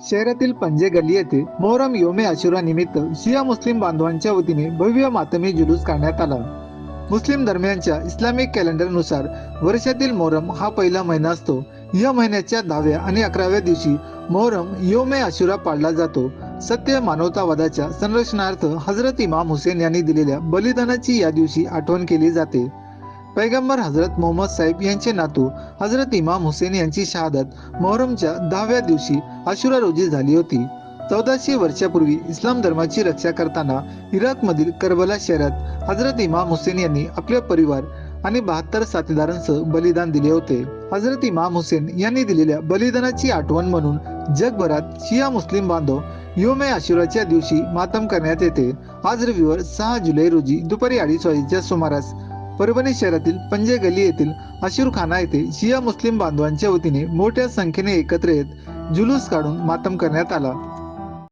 शहरातील पंजे गल्ली येथे मोहरम योमे आशुरा निमित्त शिया मुस्लिम बांधवांच्या वतीने भव्य मातमी जुलूस काढण्यात आला. मुस्लिम धर्मियांच्या इस्लामिक कॅलेंडरनुसार वर्षातील मोहरम हा पहिला महिना असतो. या महिन्याच्या दहाव्या आणि अकराव्या दिवशी मोहरम योमे आशुरा पाळला जातो. सत्य मानवतावादाच्या संरक्षणार्थ हजरत इमाम हुसेन यांनी दिलेल्या बलिदानाची या दिवशी आठवण केली जाते. पैगंबर हजरत मोहम्मद साहेब यांचे नातू हजरत इमाम हुसेन यांची शहादत मोहरमच्या दहाव्या दिवशी आशुरा रोजी झाली होती. चौदाशे वर्षापूर्वी इस्लाम धर्माची रक्षा करताना इराकमधील करबला शहरात हजरत इमाम हुसेन यांनी आपले परिवार आणि बहात्तर साथीदारांसह बलिदान दिले होते. हजरत इमाम हुसेन यांनी दिलेल्या बलिदानाची आठवण म्हणून जगभरात शिया मुस्लिम बांधव योमे आशुराच्या दिवशी मातम करण्यात येते. आज रविवार सहा जुलै रोजी दुपारी अडीच वाजेच्या सुमारास परभणी शहरातील पंजे गली येथील आशिरखाना येथे शिया मुस्लिम बांधवांच्या वतीने मोठ्या संख्येने एकत्र येत जुलूस काढून मातम करण्यात आला.